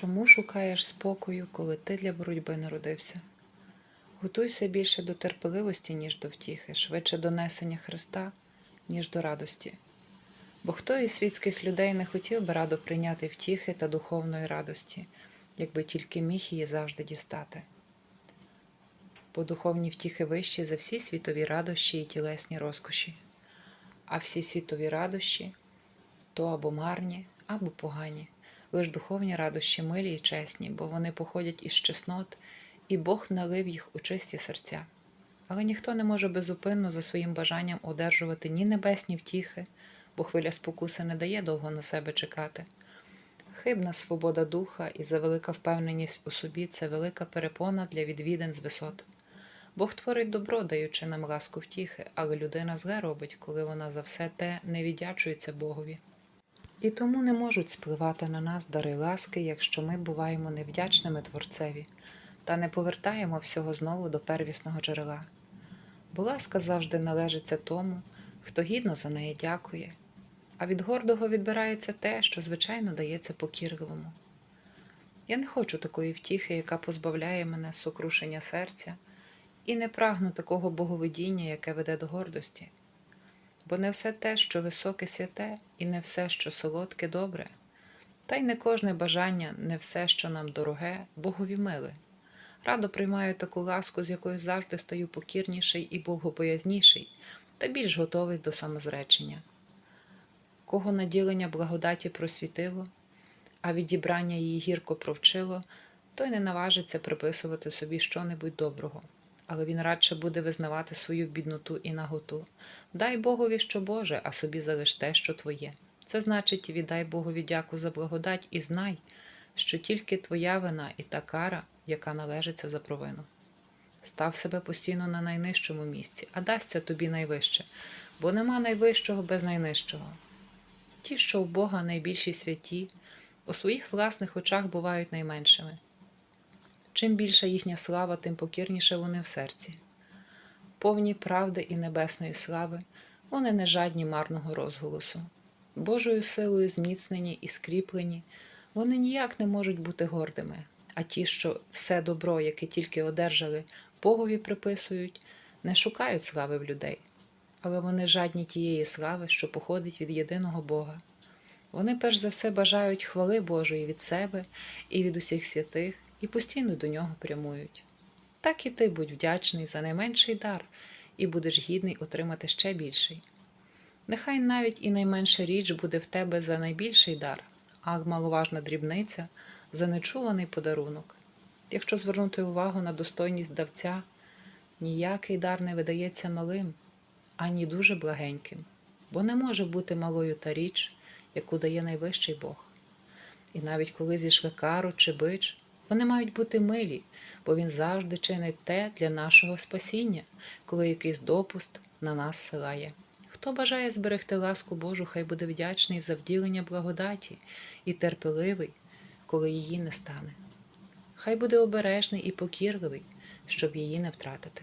Чому шукаєш спокою, коли ти для боротьби народився? Готуйся більше до терпеливості, ніж до втіхи, швидше до несення Христа, ніж до радості. Бо хто із світських людей не хотів би радо прийняти втіхи та духовної радості, якби тільки міг її завжди дістати? Бо духовні втіхи вищі за всі світові радощі і тілесні розкоші, а всі світові радощі то або марні, або погані. Лиш духовні радощі милі і чесні, бо вони походять із чеснот, і Бог налив їх у чисті серця. Але ніхто не може безупинно за своїм бажанням одержувати ні небесні втіхи, бо хвиля спокуси не дає довго на себе чекати. Хибна свобода духа і завелика впевненість у собі це велика перепона для відвідин з висот. Бог творить добро, даючи нам ласку втіхи, але людина зле робить, коли вона за все те не віддячується Богові. І тому не можуть спливати на нас дари ласки, якщо ми буваємо невдячними Творцеві та не повертаємо всього знову до первісного джерела. Бо ласка завжди належиться тому, хто гідно за неї дякує, а від гордого відбирається те, що звичайно дається покірливому. Я не хочу такої втіхи, яка позбавляє мене сокрушення серця, і не прагну такого боговидіння, яке веде до гордості бо не все те, що високе святе, і не все, що солодке, добре, та й не кожне бажання, не все, що нам дороге, Богові миле. Радо приймаю таку ласку, з якою завжди стаю покірніший і богобоязніший, та більш готовий до самозречення. Кого наділення благодаті просвітило, а відібрання її гірко провчило, той не наважиться приписувати собі щонебудь доброго але він радше буде визнавати свою бідноту і наготу. Дай Богові, що Боже, а собі залиш те, що твоє. Це значить, віддай Богові дяку за благодать і знай, що тільки твоя вина і та кара, яка належиться за провину. Став себе постійно на найнижчому місці, а дасться тобі найвище, бо нема найвищого без найнижчого. Ті, що в Бога найбільші святі, у своїх власних очах бувають найменшими. Чим більша їхня слава, тим покірніше вони в серці. Повні правди і небесної слави, вони не жадні марного розголосу. Божою силою зміцнені і скріплені, вони ніяк не можуть бути гордими, а ті, що все добро, яке тільки одержали, Богові приписують, не шукають слави в людей, але вони жадні тієї слави, що походить від єдиного Бога. Вони перш за все бажають хвали Божої від себе і від усіх святих і постійно до нього прямують. Так і ти будь вдячний за найменший дар, і будеш гідний отримати ще більший. Нехай навіть і найменша річ буде в тебе за найбільший дар, а маловажна дрібниця за нечуваний подарунок. Якщо звернути увагу на достойність давця, ніякий дар не видається малим, ані дуже благеньким, бо не може бути малою та річ, яку дає найвищий Бог. І навіть коли зійшли кару чи бич, вони мають бути милі, бо він завжди чинить те для нашого спасіння, коли якийсь допуст на нас силає. Хто бажає зберегти ласку Божу, хай буде вдячний за вділення благодаті і терпеливий, коли її не стане. Хай буде обережний і покірливий, щоб її не втратити.